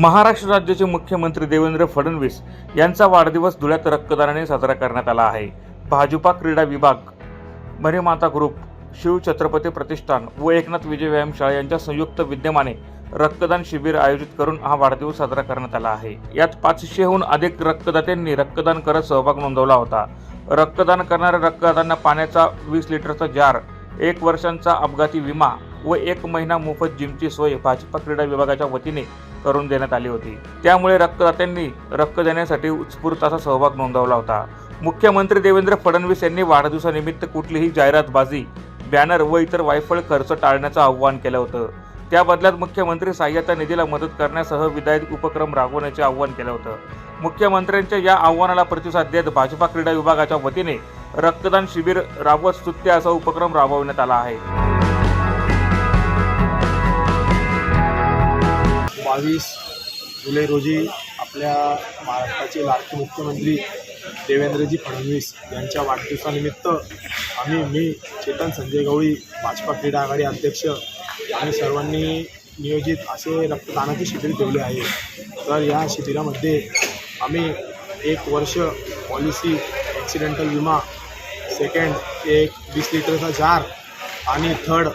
महाराष्ट्र राज्याचे मुख्यमंत्री देवेंद्र फडणवीस यांचा वाढदिवस धुळ्यात रक्तदानाने साजरा करण्यात आला आहे. भाजपा क्रीडा विभाग मरेमाता ग्रुप शिव छत्रपती प्रतिष्ठान व एकनाथ विजय व्यायामशाळा यांच्या संयुक्त विद्यमाने रक्तदान शिबिर आयोजित करून हा वाढदिवस साजरा करण्यात आला आहे. यात पाचशेहून अधिक रक्तदात्यांनी रक्तदान करत सहभाग नोंदवला होता. रक्तदान करणाऱ्या रक्तदात्यांना पाण्याचा वीस लिटरचा जार एक वर्षांचा अपघाती विमा व एक महिना मोफत जिमची सोय भाजपा क्रीडा विभागाच्या वतीने करून देण्यात आली होती. त्यामुळे रक्तदात्यांनी रक्त देण्यासाठी उत्स्फूर्त असा सहभाग नोंदवला होता. मुख्यमंत्री देवेंद्र फडणवीस यांनी वाढदिवसानिमित्त कुठलीही जाहिरातबाजी बॅनर व इतर वायफळ खर्च टाळण्याचं आवाहन केलं होतं. त्या बदल्यात मुख्यमंत्री सहाय्यता निधीला मदत करण्यासह विधायक उपक्रम राबवण्याचे आवाहन केलं होतं. मुख्यमंत्र्यांच्या या आव्हानाला प्रतिसाद देत भाजपा क्रीडा विभागाच्या वतीने रक्तदान शिबिर राबवत स्तुत्य असा उपक्रम राबवण्यात आला आहे. बावीस जुलै रोजी आपल्या महाराष्ट्राचे लाडके मुख्यमंत्री देवेंद्रजी फडणवीस यांच्या वाढदिवसानिमित्त आम्ही मी चेतन संजय गवळी भाजपा क्रीडा आघाडी अध्यक्ष आम्ही सर्वांनी नियोजित असे रक्तदानाचे शिबिर ठेवले आहे. तर या शिबिरामध्ये आम्ही एक वर्ष पॉलिसी ॲक्सिडेंटल विमा सेकंड एक वीस लिटरचा जार आणि थर्ड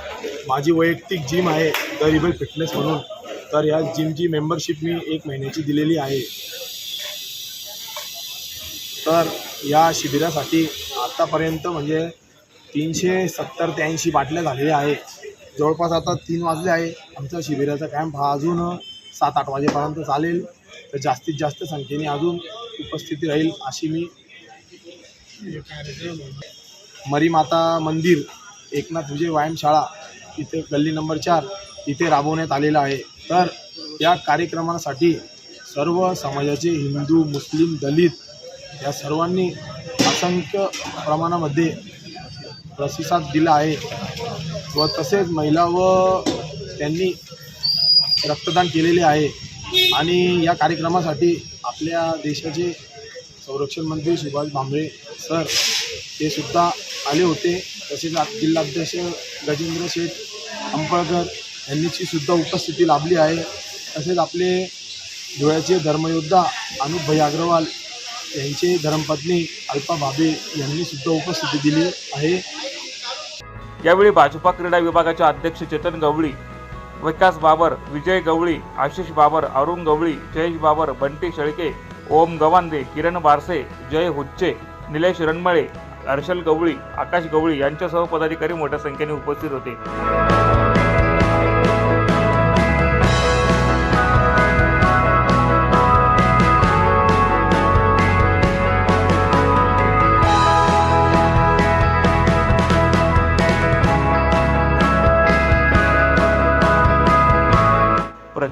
माझी वैयक्तिक जिम आहे द रिबल फिटनेस म्हणून तर या जिमची मेंबरशिप मी एक महिन्याची दिलेली आहे. तर या शिबिरासाठी आत्तापर्यंत म्हणजे तीनशे सत्तर ते ऐंशी बाटल्या झालेल्या आहे जवळपास आता तीन वाजले आहे. आमचा शिबिराचा कॅम्प हा अजून सात आठ वाजेपर्यंत चालेल. तर जास्तीत जास्त संख्येने अजून उपस्थिती राहील अशी मी मरीमाता मंदिर एकनाथ विजय व्यायामशाळा इथे गल्ली नंबर चार इथे राबवण्यात आलेलं आहे. तर या कार्यक्रमासाठी सर्व समाजाचे हिंदू मुस्लिम दलित या सर्वांनी असंख्य प्रमाणामध्ये प्रतिसाद दिला आहे व तसेच महिला व त्यांनी रक्तदान केलेले आहे. आणि या कार्यक्रमासाठी आपल्या देशाचे संरक्षण मंत्री सुभाष भांबळे सर ते सुद्धा आले होते. तसेच जिल्हाध्यक्ष गजेंद्र शेठ अंपळकर यांनीची सुद्धा उपस्थिती लाभली आहे. तसेच आपले धुळ्याचे धर्मयोद्धा अनुप भाई अग्रवाल यांचे धर्मपत्नी अल्पा भाबे यांनी सुद्धा उपस्थिती दिली आहे. यावेळी भाजपा क्रीडा विभागाचे अध्यक्ष चेतन गवळी विकास बाबर विजय गवळी आशिष बाबर अरुण गवळी जयेश बाबर बंटी शेळके ओम गवांदे किरण बारसे जय हुच्चे निलेश रणमळे हर्षल गवळी आकाश गवळी यांच्यासह पदाधिकारी मोठ्या संख्येने उपस्थित होते.